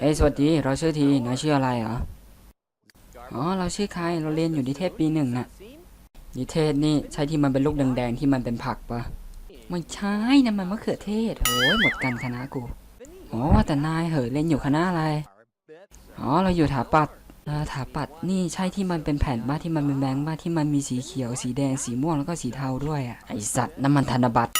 เฮ้ยสวัสดีเราชื่อทีนายชื่ออะไรเหรอ อ๋อเราชื่อใครเราเรียนอยู่นิเทศปีหนึ่งน่ะ นิเทศนี่ใช่ที่มันเป็นลูกแดงๆที่มันเป็นผักปะไม่ใช่นะมันมะเขือเทศโอ้ยหมดกันคณะกูอ๋อว่าแต่นายเหอเรียนอยู่คณะอะไร อ๋อเราอยู่ถาปัดถาปัดนี่ใช่ที่มันเป็นแผ่นบ้าที่มันเป็นแบงค์บ้าที่มันมีสีเขียวสีแดงสีม่วงแล้วก็สีเทาด้วยอะไอสัตว์น้ำมันธนบัตร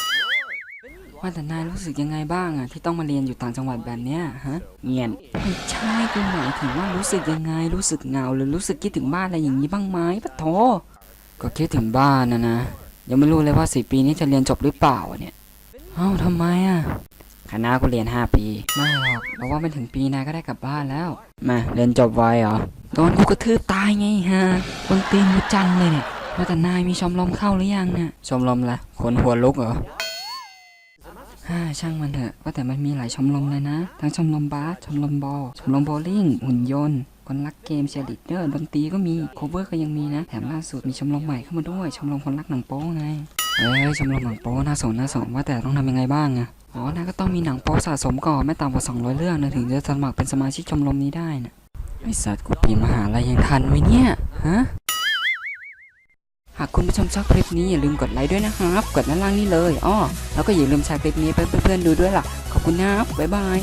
ว่าแต่นายรู้สึกยังไงบ้างอะที่ต้องมาเรียนอยู่ต่างจังหวัดแบบเนี้ยฮะเงียนไม่ใช่กูหมายถึงว่ารู้สึกยังไงรู้สึกเหงาหรือรู้สึกคิดถึงบ้านอะไรอย่างนี้บ้างไหมปะโถก็คิดถึงบ้านนะนะยังไม่รู้เลยว่าสี่ปีนี้จะเรียนจบหรือเปล่าอะเนี่ยเอ้าทำไมอะคณะกูเรียน5ปีไม่หรอกเพราะว่าไม่ถึงปีนายก็ได้กลับบ้านแล้วมาเรียนจบไวเหรอโดนกูกระทืบตายไงฮะคนตีนกูจังเลยเนี่ยว่าแต่นายมีชมรมเข้าหรือยังเนี่ยชมรมละคนหัวลุกเหรอ ฮ่าช่างมันเถอะว่าแต่มันมีหลายชมรมเลยนะ ทั้งชมรมบาสชมรมบอลชมรมโบลิ่งหุ่นยนต์คนรักเกมเชียร์ลีดเดอร์ดนตรีก็มีโคเวอร์ก็ยังมีนะ แถมล่าสุดมีชมรมใหม่เข้ามาด้วย ชมรมคนรักหนังโป๊ไง เอ้ยชมรมหนังโป๊น่าสนน่าสนว่าแต่ต้องทำยังไงบ้างอะอ๋อนาก็ต้องมีหนังโป๊สะสมก่อนไม่ต่ำกว่า 200 เรื่องนะถึงจะสมัครเป็นสมาชิกชมรมนี้ได้นะไอสัตว์กูปีนมหาลัยยังทันไหมเนี่ย ฮะ หากคุณผู้ชมชอบคลิปนี้อย่าลืมกดไลค์ด้วยนะครับ กดด้านล่างนี้เลยอ้อแล้วก็อย่าลืมแชร์คลิปนี้ไปเพื่อนๆดูด้วยล่ะ ขอบคุณนะครับบ๊ายบาย